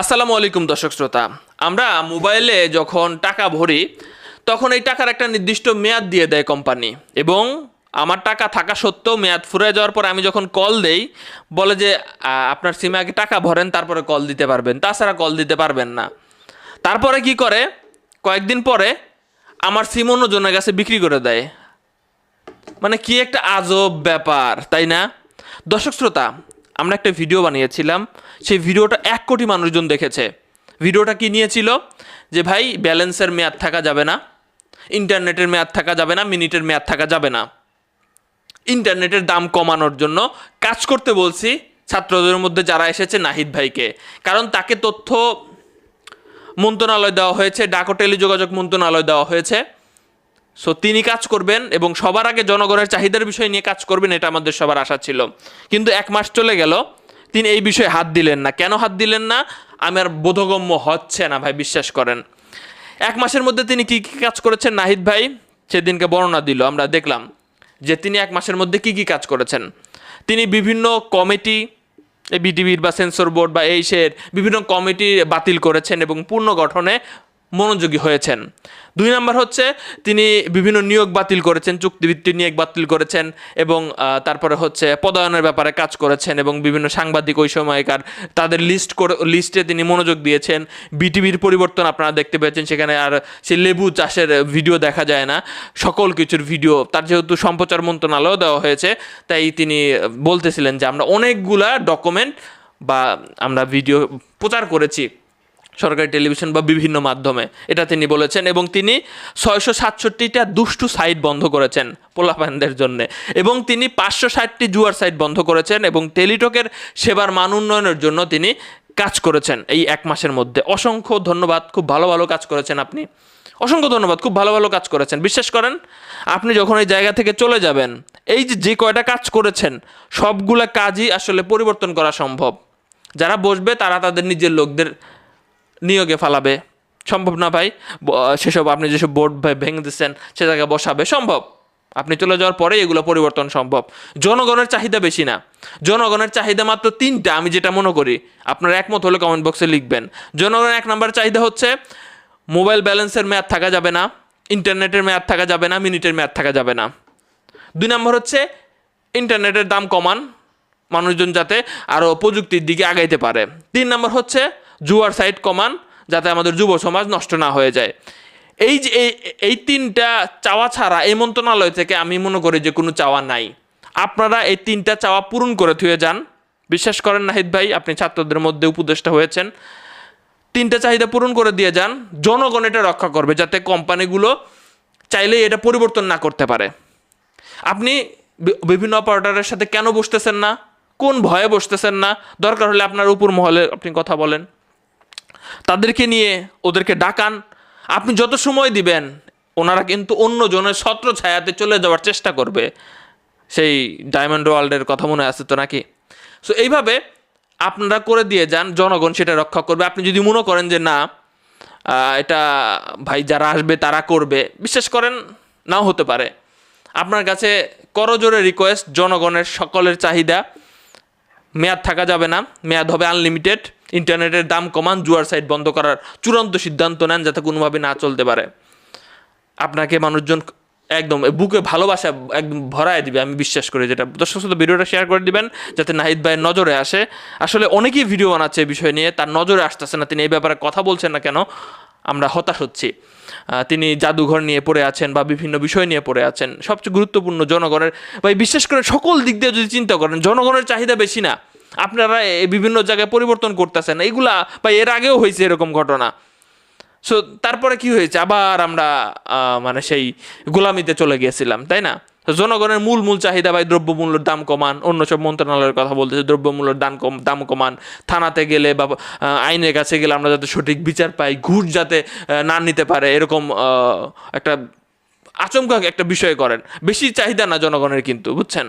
আসসালামু আলাইকুম দর্শক শ্রোতা। আমরা মোবাইলে যখন টাকা ভরি, তখন এই টাকার একটা নির্দিষ্ট মেয়াদ দিয়ে দেয় কোম্পানি এবং আমার টাকা থাকা সত্ত্বেও মেয়াদ ফুরে যাওয়ার পর আমি যখন কল দেই, বলে যে আপনার সিমে আগে টাকা ভরেন, তারপরে কল দিতে পারবেন। তাছাড়া কল দিতে পারবেন না। তারপরে কি করে? কয়েকদিন পরে আমার সিম অন্যজনের কাছে বিক্রি করে দেয়। মানে কি একটা আজব ব্যাপার, তাই না? দর্শক শ্রোতা আমরা একটা ভিডিও বানিয়েছিলাম, সেই ভিডিওটা এক কোটি মানুষজন দেখেছে। ভিডিওটা কি নিয়েছিল? যে ভাই, ব্যালেন্সের মেয়াদ থাকা যাবে না, ইন্টারনেটের মেয়াদ থাকা যাবে না, মিনিটের মেয়াদ থাকা যাবে না। ইন্টারনেটের দাম কমানোর জন্য কাজ করতে বলছি ছাত্রদের মধ্যে যারা এসেছে নাহিদ ভাইকে। কারণ তাকে তথ্য মন্ত্রণালয় দেওয়া হয়েছে, ডাক টেলিযোগাযোগ মন্ত্রণালয় দেওয়া হয়েছে। সো তিনি কাজ করবেন এবং সবার আগে জনগণের চাহিদার বিষয় নিয়ে কাজ করবেন, এটা আমাদের সবার আশা ছিল। কিন্তু এক মাস চলে গেল, তিনি এই বিষয়ে হাত দিলেন না। কেন হাত দিলেন না? আমার বোধগম্য হচ্ছে না, ভাই, বিশ্বাস করেন। এক মাসের মধ্যে তিনি কি কি কাজ করেছেন? নাহিদ ভাই সেদিনকে বর্ণনা দিল, আমরা দেখলাম যে তিনি এক মাসের মধ্যে কি কি কাজ করেছেন। তিনি বিভিন্ন কমিটি বিটিভির বা সেন্সর বোর্ড বা এই সের বিভিন্ন কমিটি বাতিল করেছেন এবং পূর্ণ গঠনে মনোযোগী হয়েছেন। দুই নম্বর হচ্ছে, তিনি বিভিন্ন নিয়োগ বাতিল করেছেন, চুক্তিভিত্তিক নিয়োগ বাতিল করেছেন এবং তারপরে হচ্ছে পদায়নের ব্যাপারে কাজ করেছেন এবং বিভিন্ন সাংবাদিক ওই সময়কার তাদের লিস্ট করে, লিস্টে তিনি মনোযোগ দিয়েছেন। বিটিভির পরিবর্তন আপনারা দেখতে পেয়েছেন, সেখানে আর সে লেবু চাষের ভিডিও দেখা যায় না। সকল কিছুর ভিডিও, তার যেহেতু সম্প্রচার মন্ত্রণালয় দেওয়া হয়েছে, তাই তিনি বলতেছিলেন যে আমরা অনেকগুলা ডকুমেন্ট বা আমরা ভিডিও প্রচার করেছি। সরকারি টেলিভিশন বা বিভিন্ন মাধ্যমে। এটা তিনি বলেছেন এবং তিনি ছয়শো সাতষট্টিটা দুষ্টু সাইট বন্ধ করেছেন পোলাপানদের জন্য। এবং তিনি পাঁচশো ষাটটি জুয়ার সাইট বন্ধ করেছেন এবং টেলিটকের সেবার মান উন্নয়নের জন্য তিনি কাজ করেছেন এই এক মাসের মধ্যে। অসংখ্য ধন্যবাদ, খুব ভালো ভালো কাজ করেছেন আপনি। অসংখ্য ধন্যবাদ, খুব ভালো ভালো কাজ করেছেন। বিশ্বাস করেন, আপনি যখন এই জায়গা থেকে চলে যাবেন, এই যে যে কয়টা কাজ করেছেন, সবগুলা কাজই আসলে পরিবর্তন করা সম্ভব। যারা বসবে তারা তাদের নিজের লোকদের নিয়োগে ফালাবে। সম্ভব না ভাই? সেসব আপনি যেসব বোর্ড ভেঙে দিচ্ছেন, সে জায়গায় বসাবে, সম্ভব। আপনি চলে যাওয়ার পরে এগুলো পরিবর্তন সম্ভব। জনগণের চাহিদা বেশি না। জনগণের চাহিদা মাত্র তিনটা, আমি যেটা মনে করি, আপনার একমত হলে কমেন্ট বক্সে লিখবেন। জনগণের এক নম্বর চাহিদা হচ্ছে মোবাইল ব্যালেন্সের মেয়াদ থাকা যাবে না ইন্টারনেটের মেয়াদ থাকা যাবে না মিনিটের মেয়াদ থাকা যাবে না। দুই নম্বর হচ্ছে ইন্টারনেটের দাম কমান, মানুষজন যাতে আরও প্রযুক্তির দিকে আগাইতে পারে। তিন নম্বর হচ্ছে জুয়ার সাইট কমান, যাতে আমাদের যুব সমাজ নষ্ট না হয়ে যায়। এই যে, এই তিনটা চাওয়া ছাড়া এই মন্ত্রণালয় থেকে আমি মনে করি যে কোনো চাওয়া নাই। আপনারা এই তিনটা চাওয়া পূরণ করে থুয়ে যান। বিশ্বাস করেন নাহিদ ভাই, আপনি ছাত্রদের মধ্যে উপদেষ্টা হয়েছেন। তিনটা চাহিদা পূরণ করে দিয়ে যান। জনগণ এটা রক্ষা করবে, যাতে কোম্পানিগুলো চাইলেই এটা পরিবর্তন না করতে পারে। আপনি বিভিন্ন অপারেটরের সাথে কেন বসতেছেন না? কোন ভয়ে বসতেছেন না? দরকার হলে আপনার উপর মহলে আপনি কথা বলেন। তাদেরকে নিয়ে ওদেরকে ডাকান। আপনি যত সময় দিবেন, ওনারা কিন্তু অন্য জনের ছত্র ছায়াতে চলে যাওয়ার চেষ্টা করবে। সেই ডায়মন্ড ওয়ার্ল্ডের কথা মনে আছে তো নাকি? সো এইভাবে আপনারা করে দিয়ে যান, জনগণ সেটা রক্ষা করবে। আপনি যদি মনে করেন যে না এটা ভাই যারা আসবে তারা করবে, বিশ্বাস করেন, নাও হতে পারে। আপনার কাছে করজোরে রিকোয়েস্ট জনগণের সকলের চাহিদা। মেয়াদ থাকা যাবে না, মেয়াদ হবে আনলিমিটেড ইন্টারনেটের দাম কমান, জুয়ার সাইট বন্ধ করার চূড়ান্ত সিদ্ধান্ত নেন যাতে কোনোভাবে না চলতে পারে। আপনাকে মানুষজন একদম বুকে ভালোবাসা একদম ভরায় দিবে, আমি বিশ্বাস করি যেটা। দর্শক শ্রোতা, ভিডিওটা শেয়ার করে দিবেন যাতে নাহিদ ভাইয়ের নজরে আসে। আসলে অনেকেই ভিডিও বানাচ্ছে এই বিষয় নিয়ে, তার নজরে আসতেছে না, তিনি এই ব্যাপারে কথা বলছেন না কেন, আমরা হতাশ হচ্ছি। তিনি জাদুঘর নিয়ে পড়ে আছেন বা বিভিন্ন বিষয় নিয়ে পড়ে আছেন। সবচেয়ে গুরুত্বপূর্ণ জনগণের, ভাই বিশেষ করে সকল দিক দিয়ে যদি চিন্তা করেন, জনগণের চাহিদা বেশি না। আপনারা বিভিন্ন জায়গায় পরিবর্তন করতেছেন। এইগুলা বা এর আগেও হয়েছে এরকম ঘটনা। সো তারপরে কি হয়েছে? আবার আমরা মানে সেই গোলামিতে চলে গিয়েছিলাম, তাই না? জনগণের মূল মূল চাহিদা ভাই দ্রব্যমূল্যের দাম কমান। অন্য সব মন্ত্রণালয়ের কথা বলতেছে, দ্রব্যমূল্যের দাম কম, দাম কমান। থানাতে গেলে বা আইনের কাছে গেলে আমরা যাতে সঠিক বিচার পাই, ঘুষ যাতে না নিতে পারে, এরকম একটা আচমকা একটা বিষয় করেন। বেশি চাহিদা না জনগণের কিন্তু, বুঝছেন?